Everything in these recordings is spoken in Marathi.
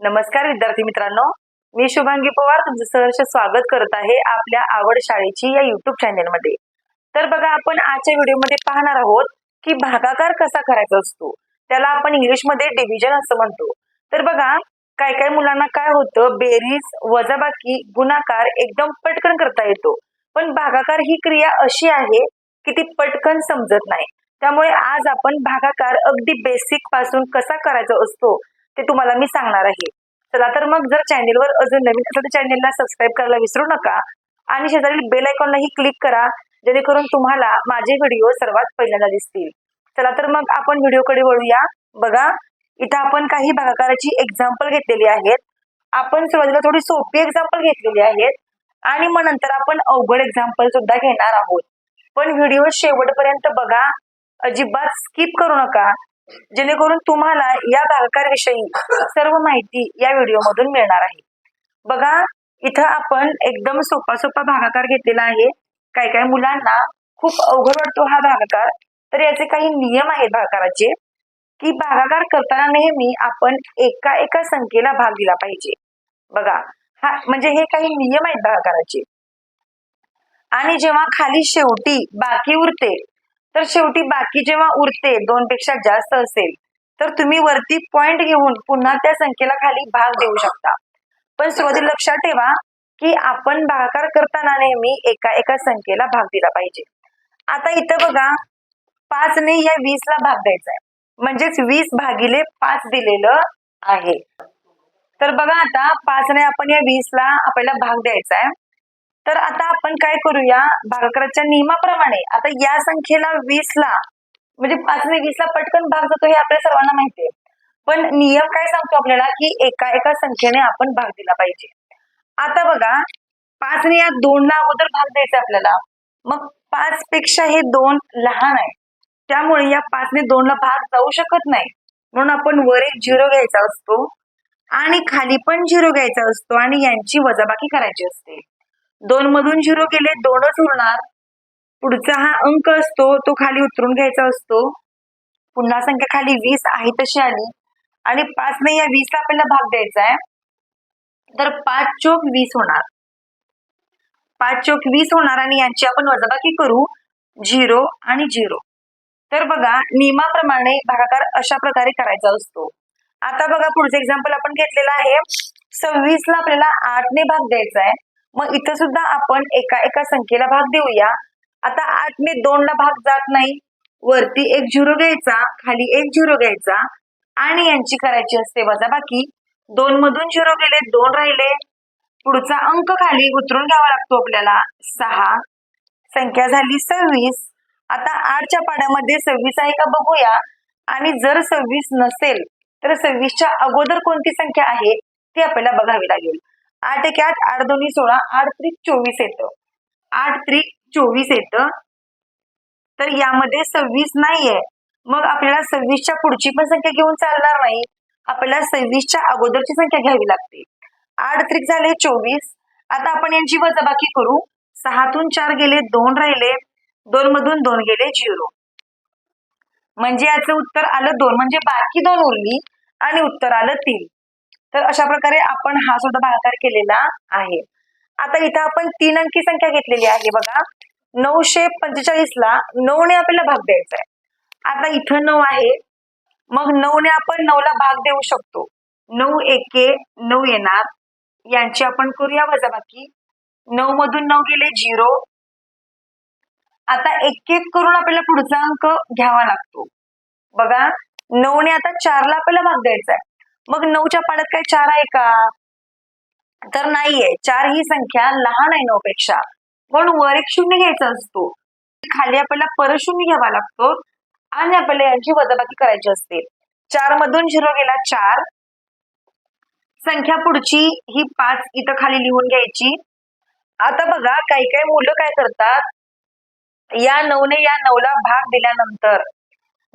नमस्कार विद्यार्थी मित्रांनो. मी शुभांगी पवार तुमचं सहर्ष स्वागत करत आहे आपल्या आवड शाळेची या युट्यूब चॅनेलमध्ये तर बघा आपण आजच्या व्हिडिओमध्ये पाहणार आहोत की भागाकार कसा करायचा असतो. त्याला आपण इंग्लिशमध्ये डिव्हिजन असं म्हणतो. तर बघा काय काय मुलांना काय होतं बेरीज वजाबाकी गुणाकार एकदम पटकन करता येतो. पण भागाकार ही क्रिया अशी आहे की ती पटकन समजत नाही. त्यामुळे आज आपण भागाकार अगदी बेसिकपासून कसा करायचा असतो ते तुम्हाला मी सांगणार आहे. चला तर मग जर चॅनेलवर अजून नवीन असेल तर चॅनेलला सबस्क्राईब करायला विसरू नका. आणि शेजारील बेल आयकॉनलाही क्लिक करा जेणेकरून तुम्हाला माझे व्हिडिओ सर्वात पहिल्यांदा दिसतील. चला तर मग आपण व्हिडिओकडे वळूया. बघा इथं आपण काही भागाकाराची एक्झाम्पल घेतलेली आहेत. आपण सुरुवातीला थोडी सोपी एक्झाम्पल घेतलेली आहेत. आणि मग नंतर आपण अवघड एक्झाम्पल सुद्धा घेणार आहोत. पण व्हिडिओ शेवटपर्यंत बघा. अजिबात स्किप करू नका. जेणेकरून तुम्हाला या भागाकारविषयी सर्व माहिती या व्हिडिओमधून मिळणार आहे. बघा इथं आपण एकदम सोपा सोपा भागाकार घेतलेला आहे. काही काही मुलांना खूप अवघड वाटतो हा भागाकार. तर याचे काही नियम आहेत भागाकाराचे की भागाकार करताना नेहमी आपण एका एका संख्येला भाग दिला पाहिजे. बघा हा म्हणजे हे काही नियम आहेत भागाकाराचे. आणि जेव्हा खाली शेवटी बाकी उरते तर शेवटी बाकी जेव्हा उरते दोन पेक्षा जास्त असेल तर तुम्ही वरती पॉइंट घेऊन पुन्हा त्या संख्येला खाली भाग देऊ शकता. पण सुरुवातीला लक्षात ठेवा की आपण भागाकार करताना नेहमी एका एका संख्येला भाग दिला पाहिजे. आता इथं बघा पाचने या वीस ला भाग द्यायचा आहे म्हणजेच वीस भागिले पाच दिलेलं आहे. तर बघा आता पाचने आपण या वीस ला आपल्याला भाग द्यायचा आहे तर आता आपण काय करूया? भागाकाराच्या नियमाप्रमाणे. आता या संख्येला वीस ला म्हणजे पाच ने वीस ला पटकन भाग जातो हे आपल्या सर्वांना माहिती आहे. पण नियम काय सांगतो आपल्याला की एका एका संख्येने आपण भाग दिला पाहिजे. आता बघा पाचने या दोन ला अगोदर भाग द्यायचा आपल्याला. मग पाच पेक्षा हे दोन लहान आहे. त्यामुळे या पाचने दोन ला भाग जाऊ शकत नाही. म्हणून आपण वर एक झिरो घ्यायचा असतो आणि खाली पण झिरो घ्यायचा असतो आणि यांची वजाबाकी करायची असते. दोन मधून झिरो गेले दोनच उरणार. पुढचा हा अंक असतो तो खाली उतरून घ्यायचा असतो. पुन्हा संख्या खाली वीस आहे तशी आली. आणि पाच ने या वीसला आपल्याला भाग द्यायचा आहे. तर पाच चोक वीस होणार. पाच चोक वीस होणार आणि यांची आपण वजाबाकी करू. झिरो आणि झिरो. तर बघा नियमाप्रमाणे भागाकार अशा प्रकारे करायचा असतो. आता बघा पुढचं एक्झाम्पल आपण घेतलेलं आहे. सव्वीसला आपल्याला आठ ने भाग द्यायचा आहे. मग इथं सुद्धा आपण एका एका संख्येला भाग देऊया. आता आठ ने दोन ला भाग जात नाही. वरती एक झिरो घ्यायचा खाली एक झिरो घ्यायचा आणि यांची करायची असते वजाबाकी. दोन मधून झिरो गेले दोन राहिले. पुढचा अंक खाली उतरून घ्यावा लागतो आपल्याला. सहा. संख्या झाली सव्वीस. आता आठच्या पाड्यामध्ये सव्वीस आहे का बघूया. आणि जर सव्वीस नसेल तर सव्वीसच्या अगोदर कोणती संख्या आहे ती आपल्याला बघावी लागेल. आठ एक आठ आठ दोन्ही सोळा आठ त्रिक चोवीस येतं. आठ त्रिक चोवीस येतं. तर यामध्ये सव्वीस नाहीये. मग आपल्याला सव्वीसच्या पुढची पण संख्या घेऊन चालणार नाही. आपल्याला सव्वीसच्या अगोदरची संख्या घ्यावी लागते. आठ त्रिक झाले चोवीस. आता आपण यांची वजाबाकी करू. सहातून चार गेले दोन राहिले. दोन मधून दोन गेले झिरो. म्हणजे याचं उत्तर आलं दोन. म्हणजे बाकी दोन उरली आणि उत्तर आलं तीन. तर अशा प्रकारे आपण हा सुद्धा भागाकार केलेला आहे. आता इथं आपण तीन अंकी संख्या घेतलेली आहे बघा. नऊशे पंचेचाळीस ला नऊने आपल्याला भाग द्यायचा आहे. आता इथं नऊ आहे. मग नऊने आपण नऊला भाग देऊ शकतो. नऊ एके नऊ येणार. यांची आपण करूया वजाबाकी. नऊ मधून नऊ गेले झिरो. आता एक एक करून आपल्याला पुढचा अंक घ्यावा लागतो. बघा. नऊने आता चारला आपल्याला भाग द्यायचा आहे. मग नऊच्या पाड्यात काय चार आहे का? तर नाहीये. चार ही संख्या लहान आहे नऊ पेक्षा म्हणून वर एक शून्य घ्यायचा असतो. खाली आपल्याला परत शून्य घ्यावा लागतो आणि आपल्याला यांची वजाबाकी करायची असते. चार मधून झिरो गेला चार. संख्या पुढची ही पाच इथं खाली लिहून घ्यायची. आता बघा काही काही मुलं काय करतात? या नऊने या नऊला भाग दिल्यानंतर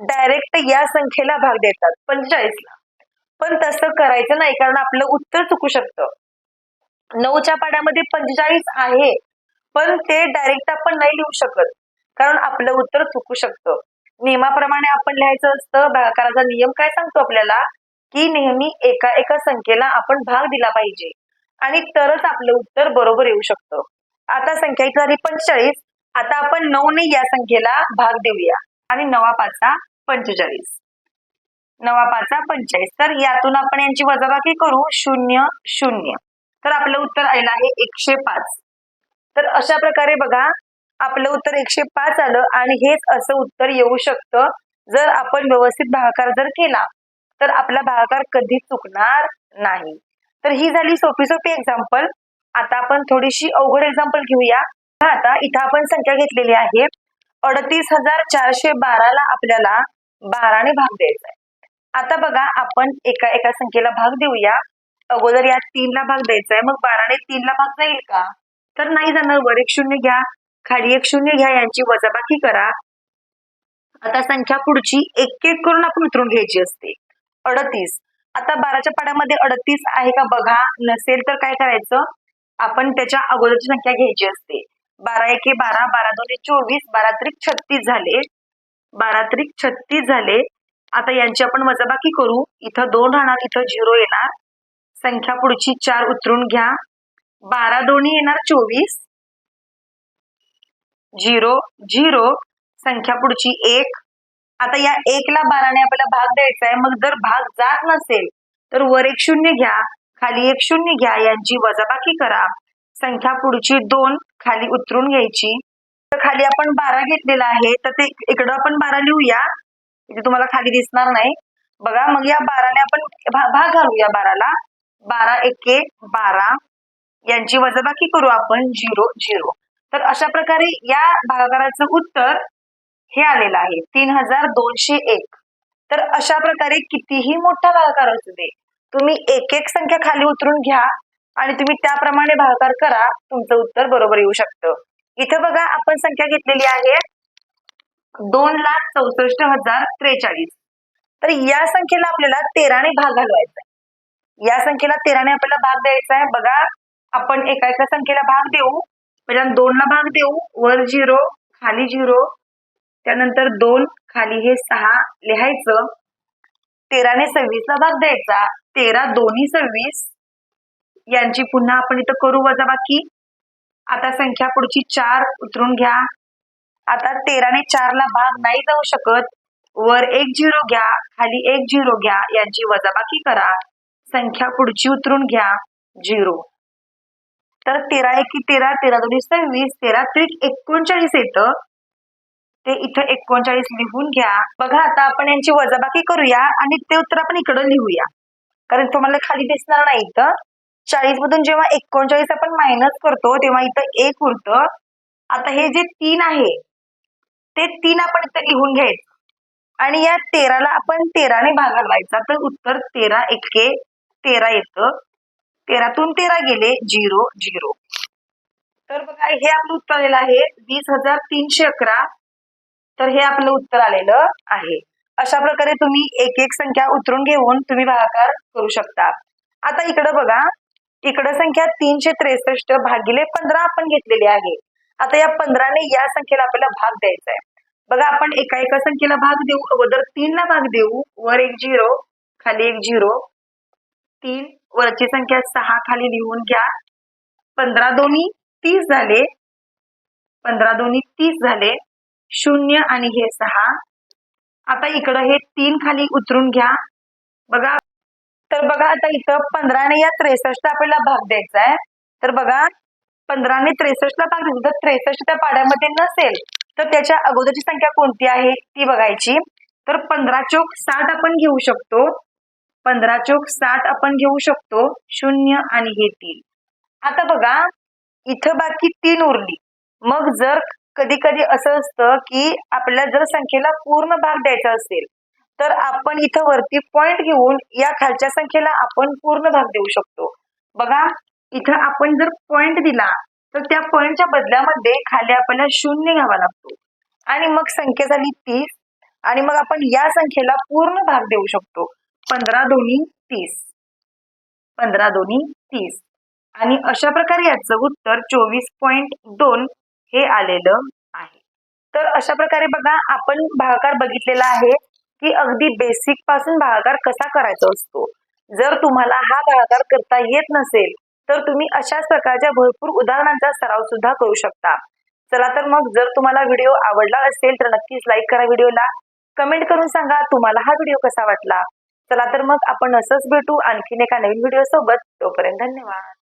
डायरेक्ट या संख्येला भाग देतात. पंचेचाळीसला. पण तसं करायचं नाही कारण आपलं उत्तर चुकू शकतं. नऊच्या पाड्यामध्ये पंचेचाळीस आहे पण ते डायरेक्ट आपण नाही लिहू शकत कारण आपलं उत्तर चुकू शकतं. नियमाप्रमाणे आपण लिहायचं असतं भागाकाराचा नियम काय सांगतो आपल्याला? की नेहमी एका एका संख्येला आपण भाग दिला पाहिजे आणि तरच आपलं उत्तर बरोबर येऊ शकतं. आता संख्या इथे झाली पंचेचाळीस आता आपण नऊने या संख्येला भाग देऊया आणि नवा पाचा पंचेचाळीस. नवा पाचा पंचेचाळीस. तर यातून आपण यांची वजाबाकी करू शून्य शून्य. तर आपलं उत्तर आलेलं आहे एकशे पाच. तर अशा प्रकारे बघा आपलं उत्तर एकशे पाच आलं आणि हेच असं उत्तर येऊ शकतं. जर आपण व्यवस्थित भागाकार जर केला तर आपला भागाकार कधी चुकणार नाही. तर ही झाली सोपी सोपी एक्झाम्पल आता आपण थोडीशी अवघड एक्झाम्पल घेऊया. आता इथं आपण संख्या घेतलेली आहे. अडतीस हजार चारशे बाराला आपल्याला बाराने भाग द्यायचा आहे. आता बघा आपण एका एका संख्येला भाग देऊया. अगोदर या तीनला भाग द्यायचा आहे मग बाराने तीनला भाग जाईल का? तर नाही जाणार वर एक शून्य घ्या खाली एक शून्य घ्या यांची वजाबाकी करा. आता संख्या पुढची एक एक करून आपण उतरून घ्यायची असते. अडतीस. आता बाराच्या पाड्यामध्ये अडतीस आहे का बघा नसेल तर काय करायचं? आपण त्याच्या अगोदरची संख्या घ्यायची असते. बारा एके बारा बारा दोन चोवीस बारा त्रिक छत्तीस झाले. बारा त्रिक छत्तीस झाले. आता यांची आपण वजाबाकी करू. इथं दोन राहणार इथं झिरो येणार. संख्या पुढची चार उतरून घ्या. बारा दोन्ही येणार चोवीस. Zero zero. संख्या पुढची एक. आता या एकला बाराने आपल्याला भाग द्यायचा आहे मग जर भाग जात नसेल तर वर एक शून्य घ्या. खाली एक शून्य घ्या. यांची वजाबाकी करा. संख्या पुढची दोन. खाली उतरून घ्यायची. तर खाली आपण बारा घेतलेला आहे. तर ते इकडं आपण बारा लिहूया. इथे तुम्हाला खाली दिसणार नाही. बघा मग या बाराने आपण भाग घालू या बाराला. बारा एके बारा. यांची वजाबाकी करू आपण झिरो झिरो. तर अशा प्रकारे या भागाकाराचं उत्तर हे आलेलं आहे. तीन हजार दोनशे एक. तर अशा प्रकारे कितीही मोठा भागाकार असू दे तुम्ही एक एक संख्या खाली उतरून घ्या आणि तुम्ही त्याप्रमाणे भागाकार करा तुमचं उत्तर बरोबर येऊ शकतं. इथं बघा आपण संख्या घेतलेली आहे. दोन लाख चौसष्ट हजार त्रेचाळीस. तर या संख्येला आपल्याला तेराने भाग घालवायचा आहे. या संख्येला तेराने आपल्याला भाग द्यायचा आहे. बघा आपण एका एका संख्येला भाग देऊ. पहिल्यांदा दोनला भाग देऊ. वर झिरो खाली झिरो. त्यानंतर दोन खाली हे सहा लिहायचं. तेराने सव्वीसला भाग द्यायचा. तेरा दोन्ही सव्वीस. यांची पुन्हा आपण इथं करू वजाबाकी. आता संख्या पुढची चार उतरून घ्या. आता तेराने चारला भाग नाही जाऊ शकत. वर एक झिरो घ्या खाली एक झिरो घ्या यांची वजाबाकी करा. संख्या पुढची उतरून घ्या झिरो. तर तेरा एकी तेरा तेरा दोन्ही सव्वीस तेरा त्रिक एकोणचाळीस येतं. ते इथं एकोणचाळीस लिहून घ्या. बघा आता आपण यांची वजाबाकी करूया आणि ते उत्तर आपण इकडं लिहूया. कारण तुम्हाला खाली दिसणार नाही इथं. चाळीस मधून जेव्हा एकोणचाळीस आपण मायनस करतो तेव्हा इथं एक उरतं. आता हे जे तीन आहे ते तीन आपण इथं लिहून घ्यायचं. आणि या तेराला आपण तेराने भाग घालवायचा तर उत्तर तेरा एके तेरा येतं. तेरातून तेरा गेले झिरो झिरो. तर बघा हे आपलं उत्तर आलेलं आहे. वीस हजार तीनशे अकरा. तर हे आपलं उत्तर आलेलं आहे. अशा प्रकारे तुम्ही एक एक संख्या उतरून घेऊन तुम्ही भागाकार करू शकता. आता इकडं बघा. इकडं संख्या तीनशे त्रेसष्ट भागिले पंधरा आपण घेतलेली आहे. आता या पंधराने या संख्येला आपल्याला भाग द्यायचा आहे. बघा आपण एका एका संख्येला भाग देऊ अगोदर तीनला भाग देऊ वर एक झिरो खाली एक झिरो. तीन वरची संख्या सहा खाली लिहून घ्या. पंधरा दोन्ही तीस झाले. पंधरा दोन्ही तीस झाले. शून्य आणि हे सहा. आता इकडं हे तीन खाली उतरून घ्या. बघा. तर बघा आता इथं पंधराने या त्रेसष्ट आपल्याला भाग द्यायचा आहे. तर बघा पंधराने त्रेसष्टला भाग द्यायचा तर त्रेसष्ट त्या पाड्यामध्ये नसेल तर त्याच्या अगोदरची संख्या कोणती आहे? ती बघायची. तर पंधरा चोक साठ आपण घेऊ शकतो. पंधरा चोक साठ आपण घेऊ शकतो. शून्य आणि हे तीन. आता बघा इथं बाकी तीन उरली. मग जर कधी कधी असं असतं की आपल्याला जर संख्येला पूर्ण भाग द्यायचा असेल तर आपण इथं वरती पॉइंट घेऊन या खालच्या संख्येला आपण पूर्ण भाग देऊ शकतो. बघा इथं आपण जर पॉइंट दिला तर त्या पॉइंटच्या बदल्यामध्ये खाली आपल्याला शून्य घ्यावा लागतो. आणि मग संख्या झाली तीस. आणि मग आपण या संख्येला पूर्ण भाग देऊ शकतो. पंधरा दोन्ही तीस. पंधरा दोन्ही तीस. आणि अशा प्रकारे याचं उत्तर चोवीस पॉइंट दोन हे आलेलं आहे. तर अशा प्रकारे बघा आपण भागाकार बघितलेला आहे की अगदी बेसिकपासून भागाकार कसा करायचा असतो. जर तुम्हाला हा भागाकार करता येत नसेल तर तुम्ही अशाच प्रकारच्या भरपूर उदाहरणांचा सराव सुद्धा करू शकता. चला तर मग जर तुम्हाला व्हिडिओ आवडला असेल तर नक्कीच लाईक करा व्हिडिओला. कमेंट करून सांगा तुम्हाला हा व्हिडिओ कसा वाटला. चला तर मग आपण असंच भेटू आणखीन एका नवीन व्हिडिओ सोबत तोपर्यंत धन्यवाद.